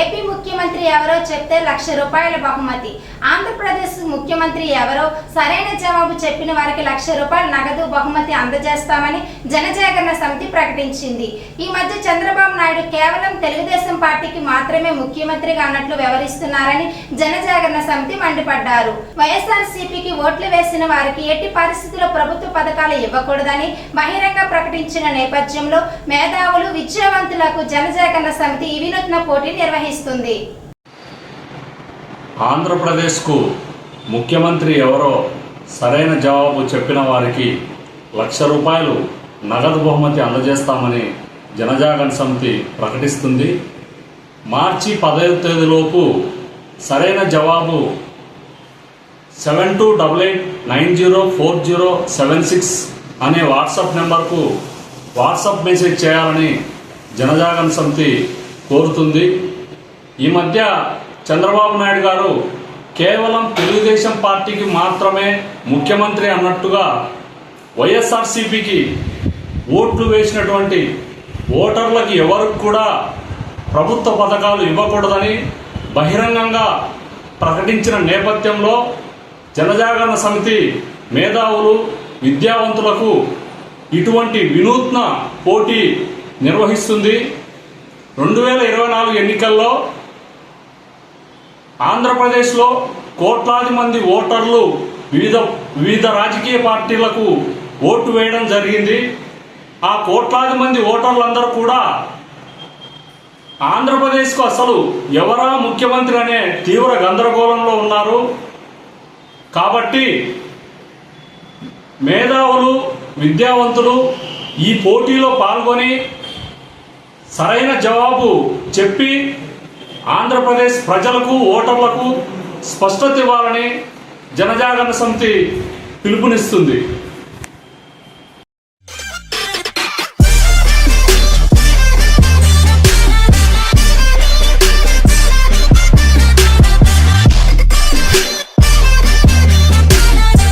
AP ముఖ్యమంత్రి ఎవరో చెప్తే లక్ష రూపాయల బహుమతి. ఆంధ్రప్రదేశ్ ముఖ్యమంత్రి ఎవరో సరైన జవాబు చెప్పిన వారికి లక్ష రూపాయల నగదు బహుమతి అందజేస్తామని జనజాగరణ సమితి ప్రకటించింది. ఈ మధ్య చంద్రబాబు నాయుడు కేవలం తెలుగుదేశం పార్టీకి మాత్రమే ముఖ్యమంత్రిగా అన్నట్లు వ్యవహరిస్తున్నారని జనజాగరణ సమితి మండిపడ్డారు. వైఎస్ఆర్సీపీకి ఓట్లు వేసిన వారికి ఎట్టి పరిస్థితుల్లో ప్రభుత్వ పథకాలు ఇవ్వకూడదని బహిరంగ ప్రకటించిన నేపథ్యంలో మేధావులు విద్యావంతులకు జనజాగరణ సమితి ఈ వినూత్న పోటీ నిర్వహిస్తుంది. ఆంధ్రప్రదేశ్కు ముఖ్యమంత్రి ఎవరో సరైన జవాబు చెప్పిన వారికి లక్ష రూపాయలు నగదు బహుమతి అందజేస్తామని జనజాగరణ సమితి ప్రకటిస్తుంది. మార్చి పదహైదు తేదీలోపు సరైన జవాబు seven two double eight nine zero four zero seven six అనే వాట్సాప్ నెంబర్కు వాట్సాప్ మెసేజ్ చేయాలని జనజాగరణ సమితి కోరుతుంది. ఈ మధ్య చంద్రబాబు నాయుడు గారు కేవలం తెలుగుదేశం పార్టీకి మాత్రమే ముఖ్యమంత్రి అన్నట్టుగా వైఎస్ఆర్సీపీకి ఓట్లు వేసినటువంటి ఓటర్లకి ఎవరికి కూడా ప్రభుత్వ పథకాలు ఇవ్వకూడదని బహిరంగంగా ప్రకటించిన నేపథ్యంలో జనజాగరణ సమితి మేధావులు విద్యావంతులకు ఇటువంటి వినూత్న పోటీ నిర్వహిస్తుంది. రెండు వేల ఇరవై నాలుగు ఎన్నికల్లో ఆంధ్రప్రదేశ్లో కోట్లాది మంది ఓటర్లు వివిధ వివిధ రాజకీయ పార్టీలకు ఓటు వేయడం జరిగింది. ఆ కోట్లాది మంది ఓటర్లందరూ కూడా ఆంధ్రప్రదేశ్కు అసలు ఎవరా ముఖ్యమంత్రి అనే తీవ్ర గందరగోళంలో ఉన్నారు. కాబట్టి మేధావులు విద్యావంతులు ఈ పోటీలో పాల్గొని సరైన జవాబు చెప్పి ఆంధ్రప్రదేశ్ ప్రజలకు ఓటర్లకు స్పష్టత ఇవ్వాలని జనజాగరణ సమితి పిలుపునిస్తుంది.